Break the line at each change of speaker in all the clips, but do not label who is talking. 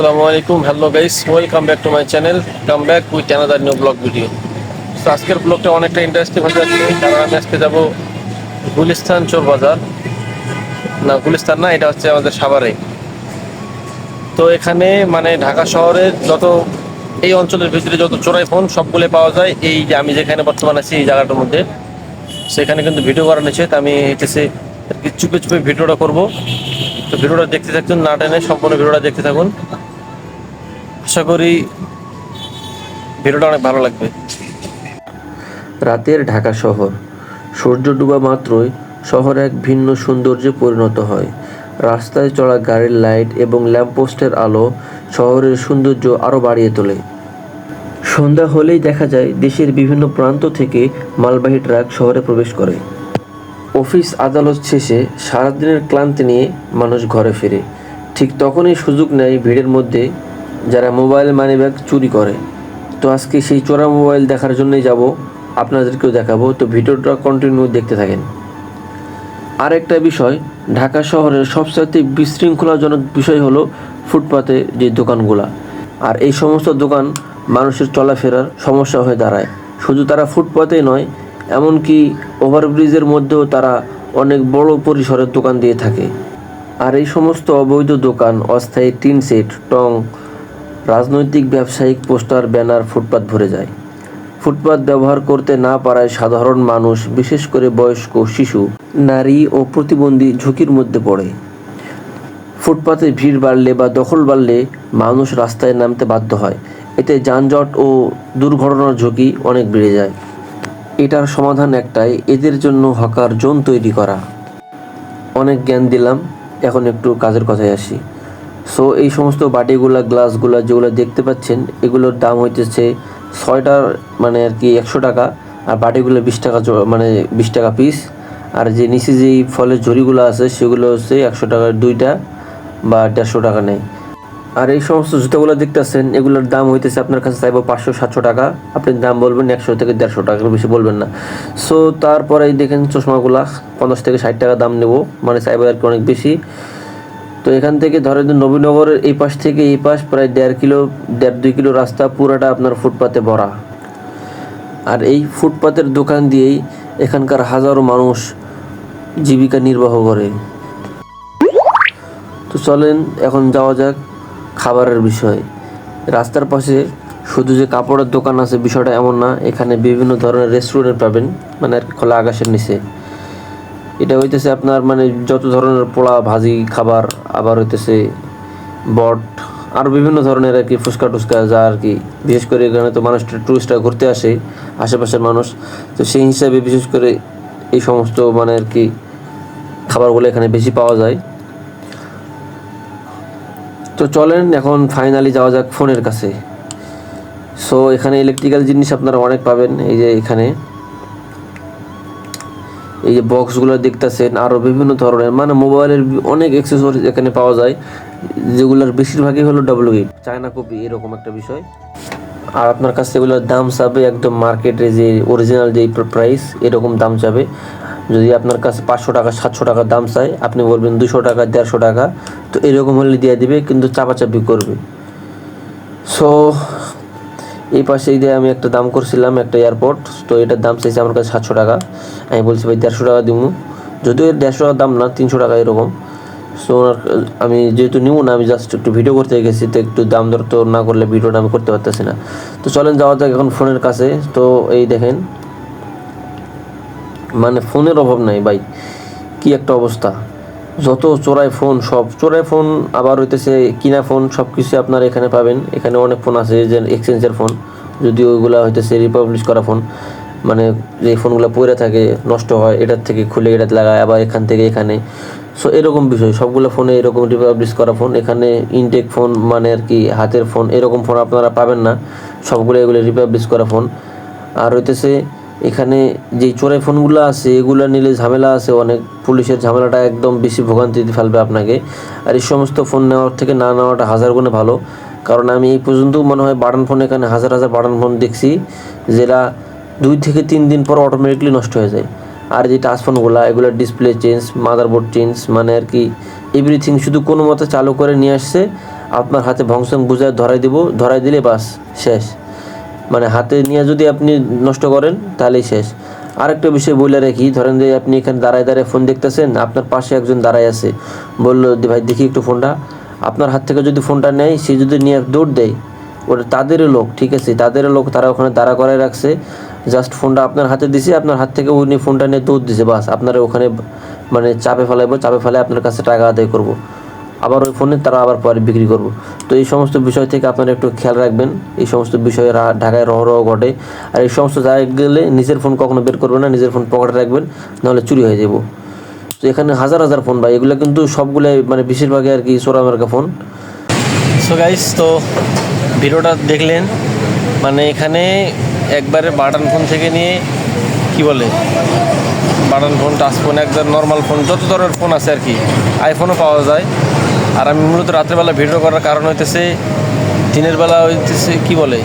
আসসালামু আলাইকুম। Hello guys welcome back to my channel come back with another new blog video তো আজকের ব্লগটা অনেকটা ইন্টারেস্টিং হয়ে যাচ্ছে। কারণ আমি আজকে যাব গুলিস্তান চোর বাজার। না, গুলিস্তান না, এটা হচ্ছে আমাদের সাভারে। তো, এখানে মানে ঢাকা শহরের যত এই অঞ্চলের ভিতরে যত চোরাই ফোন সবগুলো পাওয়া যায়। এই যে আমি যেখানে বর্তমান আছি, এই জায়গাটার মধ্যে। সেখানে কিন্তু ভিডিও করা নিষেধ। আমি হচ্ছে চুপে চুপে ভিডিওটা করব। তো, ভিডিওটা দেখতে থাকুন, না টেনে সম্পূর্ণ ভিডিওটা দেখতে থাকুন। আশা করি ভিডিওটা অনেক ভালো লাগবে।
রাতের ঢাকা শহর। সূর্য ডুবা মাত্রই শহর এক ভিন্ন সৌন্দর্যে পরিণত হয়। রাস্তায় চলা গাড়ির লাইট এবং ল্যাম্পপোস্টের আলো শহরের সৌন্দর্য আরও বাড়িয়ে তোলে। সন্ধ্যা হলেই দেখা যায় দেশের বিভিন্ন প্রান্ত থেকে মালবাহী ট্রাক শহরে প্রবেশ করে। অফিস আদালত শেষে সারাদিনের ক্লান্তি নিয়ে মানুষ ঘরে ফেরে। ঠিক তখনই সুযোগ নেয় ভিড়ের মধ্যে যারা মোবাইল মানি ব্যাগ চুরি করে। তো আজকে সেই চোরা মোবাইল দেখার জন্যই যাব, আপনাদেরকেও দেখাবো। তো ভিডিওটা কন্টিনিউ দেখতে থাকেন। আরেকটা বিষয়, ঢাকা শহরের সবচাইতে বিশৃঙ্খলাজনক বিষয় হলো ফুটপাতে যে দোকানগুলা। আর এই সমস্ত দোকান মানুষের চলাফেরার সমস্যা হয়ে দাঁড়ায়। শুধু তারা ফুটপাতেই নয়, এমনকি ওভারব্রিজের মধ্যেও তারা অনেক বড় পরিসরের দোকান দিয়ে থাকে। আর এই সমস্ত অবৈধ দোকান, অস্থায়ী টিন সেট, টং রাজনৈতিক ব্যবসায়িক পোস্টার, ব্যানার, ফুটপাত ভরে যায়। ফুটপাত ব্যবহার করতে না পারায় সাধারণ মানুষ, বিশেষ করে বয়স্ক, শিশু, নারী ও প্রতিবন্ধী ঝুঁকির মধ্যে পড়ে। ফুটপাতে ভিড় বাড়লে বা দখল বাড়লে মানুষ রাস্তায় নামতে বাধ্য হয়। এতে যানজট ও দুর্ঘটনার ঝুঁকি অনেক বেড়ে যায়। এটার সমাধান একটাই, এদের জন্য হকার জোন তৈরি করা। অনেক জ্ঞান দিলাম, এখন একটু কাজের কথায় আসি। সো এই সমস্ত বাটিগুলা গ্লাসগুলা যেগুলো দেখতে পাচ্ছেন, এগুলোর দাম হইতেছে ছয়টার মানে আর কি একশো টাকা, আর বাটিগুলো বিশ টাকা মানে বিশ টাকা পিস আর যে নিচে যেই ফলের ঝুড়িগুলো আছে, সেগুলো হচ্ছে একশো টাকার দুইটা বা দেড়শো টাকা নেয়। আর এই সমস্ত জুতাগুলো দেখতেছেন, এগুলোর দাম হইতেছে আপনার কাছে চাইব পাঁচশো, সাতশো টাকা। আপনি দাম বলবেন একশো থেকে দেড়শো টাকা বেশি বলবেন না। সো তারপরে দেখেন চশমাগুলা, পঞ্চাশ থেকে ষাট টাকা দাম নেব মানে চাইব আর কি অনেক বেশি। তো এখান থেকে ধরেন নবীনগরের এই পাশ থেকে এই পাশ প্রায় দেড় কিলো, দেড় দুই কিলো রাস্তা পুরাটা আপনার ফুটপাতে ভরা। আর এই ফুটপাতের দোকান দিয়েই এখানকার হাজারো মানুষ জীবিকা নির্বাহ করে। তো চলেন এখন যাওয়া যাক খাবারের বিষয়ে। রাস্তার পাশে শুধু যে কাপড়ের দোকান আছে বিষয়টা এমন না, এখানে বিভিন্ন ধরনের রেস্টুরেন্ট পাবেন মানে আর খোলা আকাশের নিচে। এটা হইতেছে আপনার মানে যত ধরনের পোড়া ভাজি, খাবার, আবার হইতেছে বট, আর বিভিন্ন ধরনের আর কি ফুচকা টুচকা যা আর কি। বিশেষ করে এখানে তো মানুষ টুরিস্টরা ঘুরতে আসে, আশেপাশের মানুষ। তো সেই হিসাবে বিশেষ করে এই সমস্ত মানে আর কি খাবারগুলো এখানে বেশি পাওয়া যায়। তো চলেন এখন ফাইনালি যাওয়া যাক ফোনের কাছে। সো এখানে ইলেকট্রিক্যাল জিনিস আপনারা অনেক পাবেন, এই যে এখানে। এই যে বক্সগুলো দেখতেছেন আরও বিভিন্ন ধরনের মানে মোবাইলের অনেক অ্যাক্সেসরিজ এখানে পাওয়া যায়, যেগুলোর বেশিরভাগই হলো ডাবল গেট চায়না কপি, এরকম একটা বিষয়। আর আপনার কাছে এগুলোর দাম চাবে একদম মার্কেটে যে অরিজিনাল যে প্রাইস এরকম দাম চাবে। যদি আপনার কাছে পাঁচশো টাকা, সাতশো টাকা দাম চায়, আপনি বলবেন দুশো টাকা, দেড়শো টাকা, তো এরকম হলে দিয়ে দিবে, কিন্তু চাপাচাপি করবে। সো এই পাশে দিয়ে আমি একটা দাম করছিলাম, একটা এয়ারপোর্ট তো এটার দাম চাইছে আমার কাছে সাতশো টাকা। আমি বলছি, ভাই, দেড়শো টাকা দিব যদিও এর দেড়শো টাকার দাম না, তিনশো টাকা এরকম। সো ওনার, আমি যেহেতু নিব না, আমি জাস্ট একটু ভিডিও করতে গেছি, তো একটু দাম দর তো না করলে ভিডিওটা আমি করতে পারতেছি না। তো চলেন, যাওয়া যাক এখন ফোনের কাছে। তো এই দেখেন মানে ফোনের অভাব নাই, ভাই। কি একটা অবস্থা। যত চোরাই ফোন সব, চোরাই ফোন আবার হইতেছে কিনা ফোন সব কিছু আপনারা এখানে পাবেন। এখানে অনেক ফোন আছে যে এক্সচেঞ্জের ফোন যদিও ওইগুলো হইতেছে রিপাবলিশ করা ফোন মানে যে ফোনগুলো পড়ে থাকে, নষ্ট হয়, এটার থেকে খুলে এটাতে লাগায়, আবার এখান থেকে এখানে। সো এরকম বিষয়, সবগুলো ফোনে এরকম রিপাবলিশ করা ফোন, এখানে ইনটেক ফোন মানে আর কি, হাতের ফোন, এরকম ফোন আপনারা পাবেন না। সবগুলো এগুলো রিপাবলিশ করা ফোন। আর হইতেছে এখানে যে চোরাই ফোনগুলো আছে, এগুলো নিলে ঝামেলা আছে অনেক। পুলিশের ঝামেলাটা একদম বেশি ভোগান্তিতে ফেলবে আপনাকে। আর এই সমস্ত ফোন নেওয়ার থেকে না নেওয়াটা হাজার গুণে ভালো। কারণ আমি এই পর্যন্ত মনে হয় বাটন ফোন এখানে হাজার হাজার বাটন ফোন দেখছি, যেটা দুই থেকে তিন দিন পর অটোমেটিকলি নষ্ট হয়ে যায়। আর যে টাচ ফোনগুলো এগুলোর ডিসপ্লে চেঞ্জ মাদারবোর্ড চেঞ্জ মানে আর কি এভরিথিং শুধু কোনো মতে চালু করে নিয়ে আসছে। আপনার হাতে ভংসং বুঝায় ধরাই দিব ধরাই দিলে বাস, শেষ। মানে হাতে নিয়ে যদি আপনি নষ্ট করেন, তাহলেই শেষ। আরেকটা বিষয় বলে রাখি, ধরেন যে আপনি এখানে দাঁড়ায় দাঁড়ায় ফোন দেখতেছেন, আপনার পাশে একজন দাঁড়ায় আছে। বলল ভাই, দেখি একটু ফোনটা আপনার হাত থেকে যদি ফোনটা নেয়, সে যদি নিয়ে দৌড় দেয়, ওটা তাদেরই লোক, ঠিক আছে? তাদেরই লোক তারা ওখানে দাঁড়া করায় রাখছে। জাস্ট ফোনটা আপনার হাতে দিছে, আপনার হাত থেকে উনি ফোনটা নিয়ে দৌড় দিছে, বাস। আপনারা ওখানে মানে চাপে ফেলাইবো, চাপে ফেলে আপনার কাছে টাকা আদায় করব। আবার ওই ফোনে তারা আবার পরে বিক্রি করব। তো এই সমস্ত বিষয় থেকে আপনারা একটু খেয়াল রাখবেন। এই সমস্ত বিষয়ে ঢাকায় রহ রহ ঘটে। আর এই সমস্ত জায়গায় গেলে নিজের ফোন কখনো বের করবেন না, নিজের ফোন পকেটে রাখবেন, নাহলে চুরি হয়ে যাব। তো এখানে হাজার হাজার ফোন ভাই, এগুলো কিন্তু সবগুলাই মানে বেশিরভাগই আর কি সোরা মার্কা ফোন।
সো গাইস তো ভিডিওটা দেখলেন মানে এখানে একবারে বাটন ফোন থেকে নিয়ে কি বলে? বাটন ফোন টাচ ফোন একদম নর্মাল ফোন যত ধরনের ফোন আছে আর কি আইফোনও পাওয়া যায়। আর আমি মূলত রাত্রেবেলা ভিডিও করার কারণ হইতেছে, দিনের বেলা হইতেছে, কি বলে?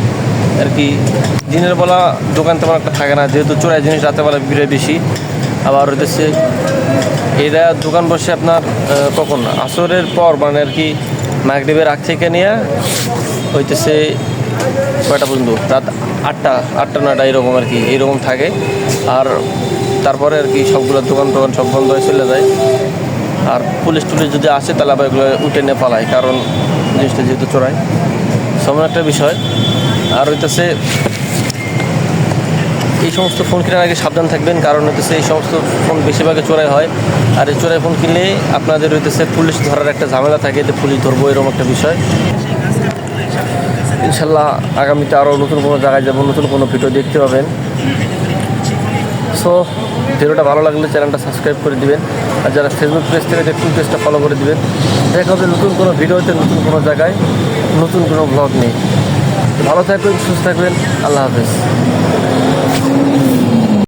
আর কি, দিনের বেলা দোকান তেমন একটা থাকে না, যেহেতু চোরাই জিনিস রাত্রেবেলা ভিড়ে বেশি। আবার হইতেছে, এরা দোকান বসে আপনার কখন? আসরের পর মানে আর কি, মাগরীবের আগ থেকে নিয়ে হইতেছে কয়টা পর্যন্ত, রাত আটটা আটটা, নয়টা, এরকম আর কি, এরকম থাকে। আর তারপরে আর কি সবগুলো দোকান টোকান সব বন্ধ হয়ে চলে যায়। আর পুলিশ টুলিশ যদি আসে তাহলে আবার এগুলো উঠে নিয়ে পালায়, কারণ জিনিসটা যেহেতু চোরাই। সেমন একটা বিষয়, আর হইতেছে এই সমস্ত ফোন কেনার আগে সাবধান থাকবেন, কারণ হইতেছে এই সমস্ত ফোন বেশিরভাগে চোরাই হয়। আর এই চোরাই ফোন কিনলে আপনাদের হইতেছে পুলিশ ধরার একটা ঝামেলা থাকে যে পুলিশ ধরবো, এরকম একটা বিষয়। ইনশাল্লাহ আগামীতে আরও নতুন কোনো জায়গায় যাব, নতুন কোনো ভিডিও দেখতে পাবেন। সো ভিডিওটা ভালো লাগলে চ্যানেলটা সাবস্ক্রাইব করে দিবেন। আর যারা ফেসবুক পেজ থেকে দেখুন পেজটা ফলো করে দিবেন। দেখা হবে নতুন কোনো ভিডিওতে, নতুন কোনো জায়গায়, নতুন কোনো ব্লগ নেই ভালো থাকবেন, সুস্থ থাকবেন। আল্লাহ হাফেজ।